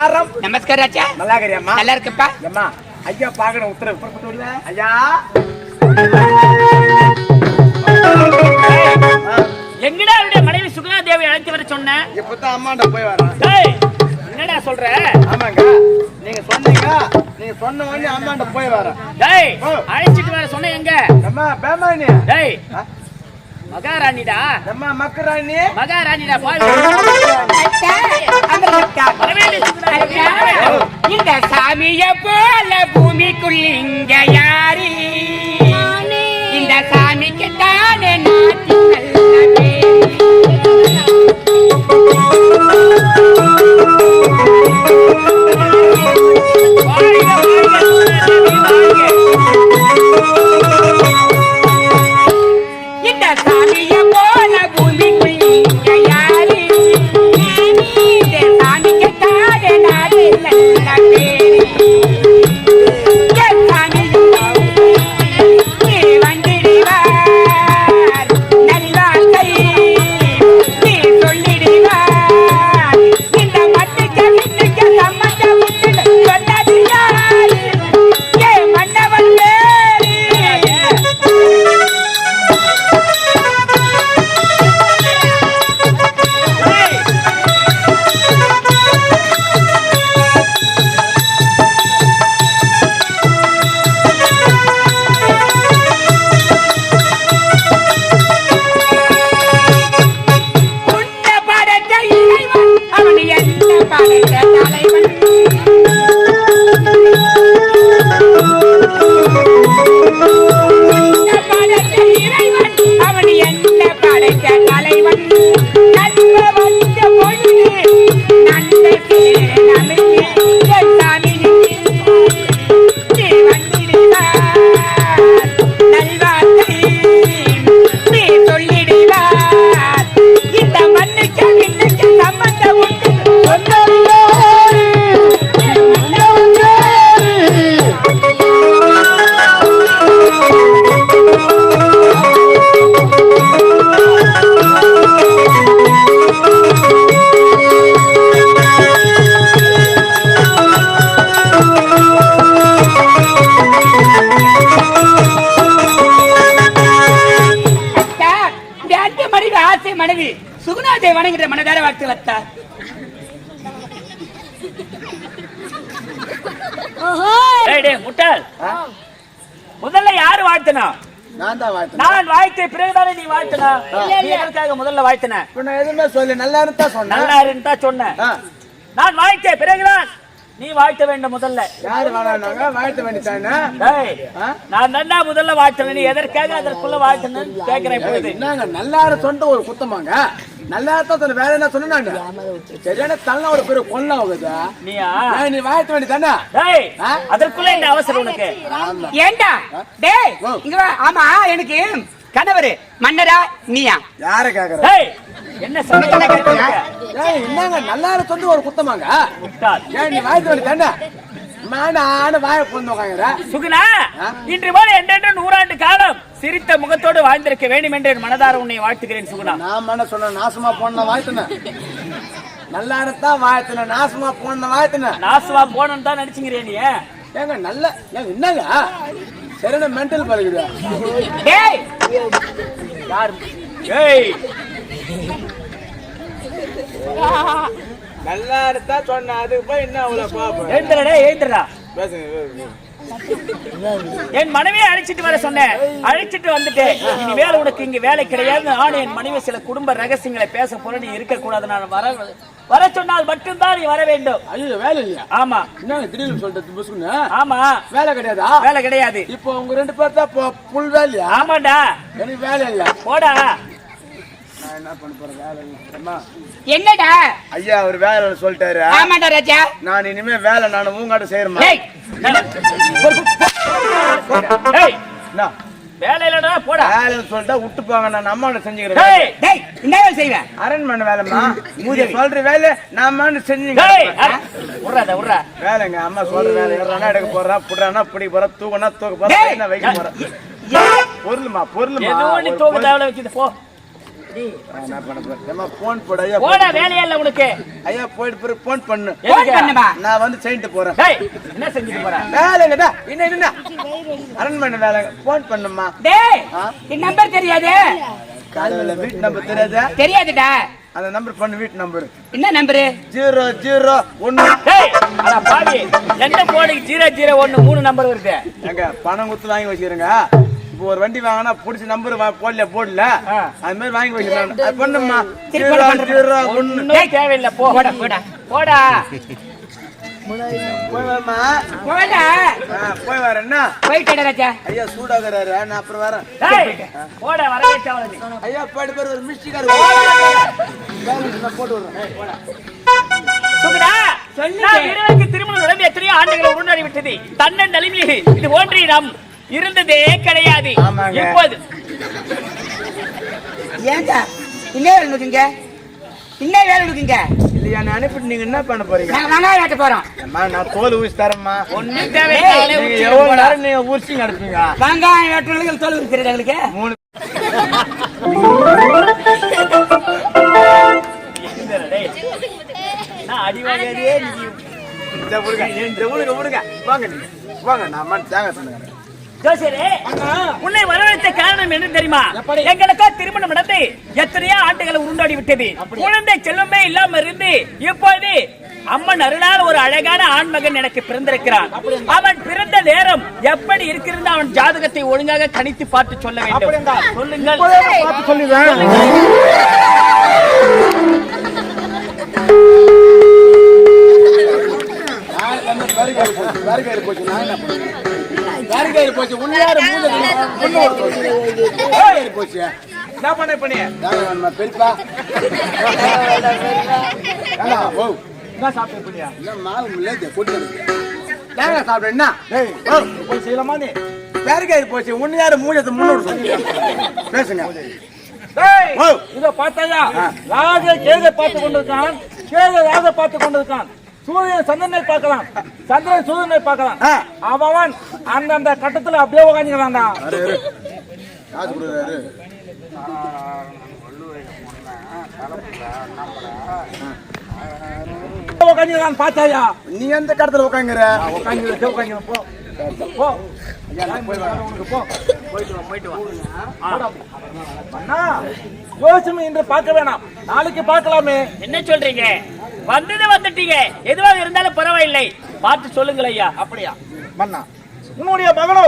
நமஸ்காரம் ராஜா நல்லா இருக்கிறியாம்மா நல்லா இருக்கப்பா அம்மா ஐயா பாக்கணும் உத்தரவு புறப்பட்டு வரல ஐயா. எங்கடா அவருடைய மனைவி சுகுணா தேவி அழைத்து வர சொன்ன? இப்பதான் அம்மாண்ட போய் வரேன் டேய், என்னடா சொல்ற? ஆமாங்க. நீங்க சொன்னீங்க. நீங்க சொன்ன உடனே அம்மாண்ட போய் வரேன் டேய் ஓ. அழைச்சிட்டு வர சொன்ன எங்க? அம்மா பேமானி டேய்? மகாராணிடா. அம்மா மக்கராணி மகாராணிடா. இந்த சாமிய போல பூமிக்குள் இங்க யாரு? இந்த சாமிக்கு தானே நாட்டி நல்ல சுகுணாதை வணங்குகிற மனதார வாழ்த்து வத்தா டேய், டேய், முட்டாள். முதல்ல யாரு வாழ்த்தனா? நான் தான் வாழ்த்தேன் நான் வாழ்த்த பிறகுதானே நீ வாழ்த்தனா? முதல்ல வாழ்த்தன? எதுவுமே சொல்லு நல்லா இருந்தா நல்லா நான் வாழ்த்த பிறகுதான். நீ வாழ்த்த வேண்டும் முதல்ல. யாரு வேணாங்க வாழ்த்த வேண்டித்தானே? நான் நல்லா முதல்ல வாழ்த்தன நீ எதற்காக அதற்குள்ள இப்பொழுது. என்னங்க நல்லா சொன்ன ஒரு குத்தமாங்க? நல்லா தான் சொன்ன வேற என்ன சொன்னாங்க சரியான தள்ள ஒரு பெரிய கொல்ல ஆகுது நீயா? ஏன் நீ டேய் ஆ? அதற்குள்ள என்ன அவசரம் உனக்கு. ஏண்டா? டேய் ஓ. இங்க வா. ஆமா எனக்கு கணவர் மன்னரா நீயா? யார கேக்குற? டேய் என்ன? ஏய் என்னங்க நல்லா சொன்ன ஒரு குத்தமாங்க? ஏன் நீ வாழ்த்த வேண்டித்தானே நானு வாய பொண்ணு உட்காங்குற சுகுணா? இன்று போல நூறாண்டு காலம். சிரித்த முகத்தோடு வாழ்ந்திருக்க வேண்டும் என்று என் மனதார உன்னை வாழ்த்துகிறேன் சுகுணா. நான் என்ன சொன்ன நாசமா போன வாழ்த்தினேன். நல்லா இருந்தா வாழ்த்தினேன் நாசமா போன வாழ்த்தினேன். நாசுவா போனன்னு தான் நடிச்சுங்கிறியா நீ. ஏங்க நல்ல என்னங்க? சரியான மென்டல் பழகுது டேய்! யார்? ஏய் நல்லா இருந்தா சொன்ன அதுக்கு போய் என்ன அவ்வளவு பாப்பேன் எழுந்துடா எழுந்துடா பேசுங்க. என் மனைவியை அழைச்சிட்டு வர சொன்னேன். அழைச்சிட்டு வந்துட்டேன் இனி வேலை உனக்கு இங்க வேலை கிடையாது. நானும் என் மனைவி சில குடும்ப ரகசியங்களை பேச போற நீ இருக்க கூடாது நான் வர வர சொன்னால் மட்டும்தான் நீ வர வேண்டும். ஐயோ வேலை இல்லையா? ஆமா. என்னங்க திடீர்னு சொல்லிட்டு ஆமா. வேலை கிடையாதா? வேலை கிடையாது. இப்போ உங்க ரெண்டு பேர் தான் புல் வேலையா? ஆமாடா எனக்கு வேலை இல்ல போடா. நான் என்ன பண்ண போறேன்? வேலை இல்ல அம்மா, என்னடா? ஐயா அவர் வேலை சொல்லிட்டாரு. ஆமாடா ராஜா. நான் இனிமே வேலை நான் உங்காட்ட செய்யறேன் டேய் டேய் என்ன? வேலை இல்லடா போடா. வேலைன்னு சொல்லிட்டா விட்டு போங்க நான் அம்மாவோட செஞ்சுக்கிறேன். டேய் என்ன வேலை செய்வேன் அரண்மனை வேலைம்மா. நீங்க சொல்ற வேலை நான் அட, உர்றாத உர்றா. வேலைங்க அம்மா சொல்ற வேலை. ஏறானா எடுக்க போறா புடுறானா பிடி போறா தூக்கனா தூக்க போறா. என்ன வைக்க போறா. பொருளுமா பொருளுமா. எதுவும் நீ தூக்க. தேவையில்ல வச்சுட்டு போ. போன் போடு ஐயா போட வேலையே இல்ல உனக்கு. ஐயா போயிட்டு பிறகு போன் பண்ணு? பண்ணுமா? நான் வந்து செயின்ட்டு போறேன். டேய், என்ன செஞ்சுட்டு போற? வேலைங்கடா என்ன என்ன அரண்மனை வேலை. போன் பண்ணுமா டேய்? என் நம்பர் தெரியாது? காலையில வீட்டு நம்பர் தெரியாதா? தெரியாதுடா. அந்த நம்பர் பண்ணு வீட்டு நம்பர் என்ன நம்பரு ஜீரோ ஜீரோ அட பாவி, எந்த போனுக்கு ஜீரோ ஜீரோ ஒண்ணு மூணு நம்பர் வருது. எங்க பணம் கொடுத்து வாங்கி வச்சுக்கிறேங்க. இப்போ ஒரு வண்டி வாங்கினா புடிச்ச நம்பர் போடல. போடல. அது மாதிரி வாங்கி வச்சுக்கிறேன் அது பண்ணுமா போடு, போடு. தேவையில்லை போடா, போடா. போடா. போய் வரமா போடா போய் வரேன்னா போயிட்டேடா ராஜா. ஐயா சூடாகிறாரு. நான் அப்புறம் வரேன். டேய், போடா வரவே ஐயா போயிட்டு பேர் ஒரு மிஸ்டேக்கா போட்டு விடுறேன். திருமணம் நடந்து எத்தனையோ ஆண்டுகள் உருண்டாடி விட்டது. தன்னன் நிலைமையில் இது போன்று நாம் இருந்ததே கிடையாது. இப்போது ஏங்க என்ன வேலை நோக்குங்க. என்ன வேலை நோக்குங்க. இல்லையா நான் அனுப்பிட்டு நீங்க என்ன பண்ண போறீங்க? நாங்க வெங்காயம் வெட்ட போறோம். அம்மா நான் தோல் ஊசி தரேம்மா. ஒண்ணும் தேவையில்லை நீங்க எவ்வளவு நேரம் நீங்க ஊசி நடப்பீங்க வெங்காயம் வெட்டுறதுக்கு தோல் இருக்கிறது எங்களுக்கு. மூணு. டேய், நான் அடி வாங்கியதே நீ இந்த விடுங்க இந்த விடுங்க வாங்க நீங்க. வாங்க நான் தேங்காய் சொன்னேன் ஜோசியரே உன்னை வரவழைத்த காரணம் என்ன தெரியுமா? எங்களுக்கோ திருமணம் நடந்து எத்தனையோ ஆண்டுகள் உருண்டாடி விட்டது. குழந்தை செல்வமே இல்லாம இருந்து இப்போது அம்மன் அருளால் ஒரு அழகான ஆண்மகன் எனக்கு பிறந்திருக்கிறான். அவன் பிறந்த நேரம் எப்படி இருக்கிறது அவன் ஜாதகத்தை ஒழுங்காக கணித்து பார்த்து சொல்ல வேண்டும். சொல்லுங்கள். பார்த்து சொல்லிடுறேன் பேரிகாரி போச்சு? போச்சு உண்மையாரு மூணு ஒரு போச்சு? என்ன பண்ண பண்ணி பெரியப்பா. ஓ என்ன சாப்பிட்டு பண்ணியா என்ன மாவு இல்லை கொண்டு தேங்காய் சாப்பிட என்ன? போய் செய்யலாமா நீ? பேரிகாரி போச்சு? உண்மையாரு மூணு முன்னூறு சொல்லுங்க பேசுங்க. இத பார்த்தாயா? ஆ. ராஜ கேதை பார்த்து கொண்டிருக்கான். கேதை ராஜ பார்த்து கொண்டிருக்கான். சூரியன் சந்திரனை பார்க்கலாம். சந்திரன் சூரியனை பார்க்கலாம். அவன் அந்தந்த கட்டத்துல அப்படியே உக்காந்துக்கிறான்டா. உக்காந்துக்கிறான் பார்த்தாயா? நீ எந்த கடத்துல உட்காந்துற உக்காந்து உக்காந்து போ. போ. யோசனை இன்று பார்க்க வேணாம். நாளைக்கு பார்க்கலாமே. என்ன சொல்றீங்க? வந்தது வந்துட்டீங்க. எதுவாக இருந்தாலும் பரவாயில்லை. பார்த்து சொல்லுங்கள் ஐயா. அப்படியா? மன்னா உன்னுடைய மகனோ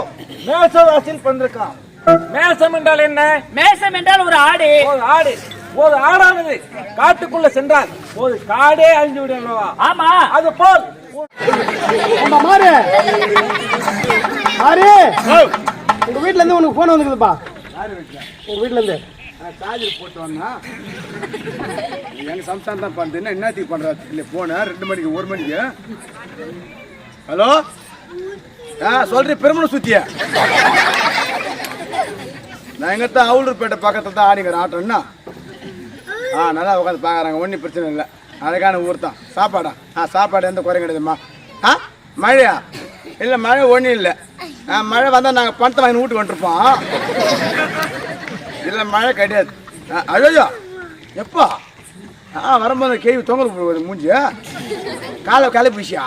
மேச ராசியில் பிறந்திருக்கான் மேசம் என்றால் என்ன? மேசம் என்றால் ஒரு ஆடு. ஒரு ஆடு. ஒரு ஆடானது காட்டுக்குள்ள சென்றால் ஒரு காடே அழிஞ்சு விடும் ஆமா. அது போல். மாறு. மாறு. உங்க வீட்ல இருந்து உனக்கு போன் வந்துக்குதுப்பா உங்க வீட்ல இருந்து. சார்ஜர் போட்டு வந்தா எங்க சம்சாரம் தான் பண்ணுது என்னத்துக்கு பண்றா? இல்லை போன ரெண்டு மணிக்கு ஒரு மணிக்கு? ஹலோ? ஆ சொல்றேன் பெருமணம் சுத்திய? நான் எங்கத்தான் அவுளூர்பேட்டை பக்கத்துல தான் ஆடிக்கிற ஆட்டோன்னா ஆ நல்லா உட்காந்து பார்க்குறாங்க ஒன்றும் பிரச்சனை இல்லை. அழகான ஊர் தான் சாப்பாடா? ஆ சாப்பாடு எந்த குறையும் கிடையாதும்மா. ஆ மழையா? இல்லை மழை ஒன்றும் இல்லை. ஆ மழை வந்தால் நாங்கள் பணத்தை வாங்கி வீட்டுக்கு வந்துருப்போம். இல்லை மழை கிடையாது. ஆ, எப்போ? ஆ வரும்போது கேள்வி தொங்குற மூஞ்சி. காலை காலை பிடிச்சியா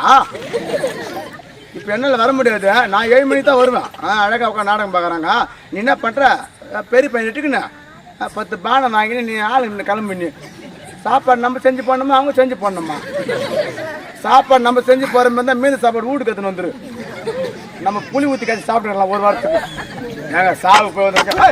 இப்போ என்னால் வர முடியாது. நான் ஏழு மணிக்கு தான் வருவேன். ஆ அழகாக உட்காந்து நாடகம் பார்க்குறாங்க. நீ என்ன பண்ணுற பெரிய பையன் இட்டுக்குண்ணே பத்து பானை வாங்கினு நீ ஆளு கிளம்பி நீ. சாப்பாடு நம்ம செஞ்சு போடணுமா? அவங்க செஞ்சு போடணுமா? சாப்பாடு நம்ம செஞ்சு போகிற மாதிரி தான் மீன் சாப்பாடு வீட்டுக்கு எடுத்துன்னு வந்துரு. நம்ம புளி ஊற்றி கழிச்சு சாப்பிட்டுக்கலாம் ஒரு வாரத்துக்கு. ஏங்க சாவு போய் வந்திருக்கேன்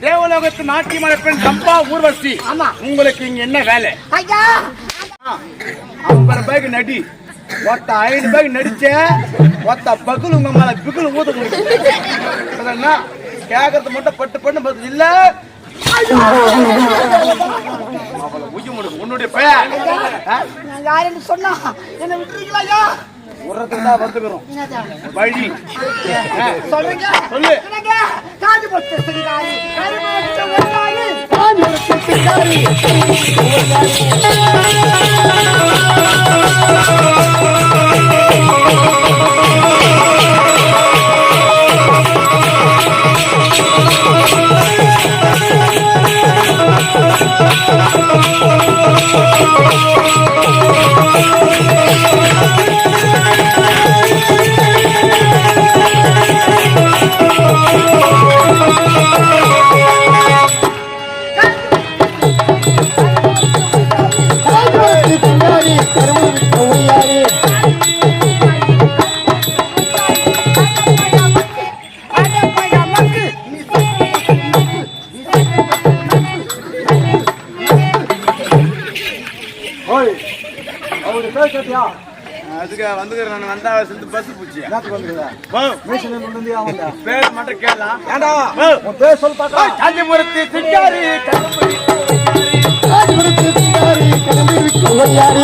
தேவலோகத்து நாட்டியமான பெண் சம்பா ஊர்வசி. ஆமா. உங்களுக்கு இங்க என்ன வேலை? ஐயா! ஐம்பது ரூபாய்க்கு நடி. ஒத்த ஐநூறு ரூபாய்க்கு நடிச்ச ஒத்த பகுல் உங்க மேல பிகுல் முடியும் கேக்குறது மட்டும் பட்டு பண்ணு பதில் இல்ல? உன்னுடைய பெயர் நான் யாருன்னு சொன்னா என்ன ஐயா? உரத்துக்கு தான் வந்துக்கிறோம் வழி சொல்லுங்க சொல்றீங்க சொல்லு என்னங்க காது போட்டு சிங்காரி காது போட்டு வெங்காயி. காது ஒரு சிங்காரி. சேர்ந்து பஸ் பூச்சி பேர் மட்டும் கேட்கலாம் ஏண்டா? பேர் சொல்லு பார்க்கலாம் காஞ்சிபுரத்து சிங்காரி கரும்புலி. ஏற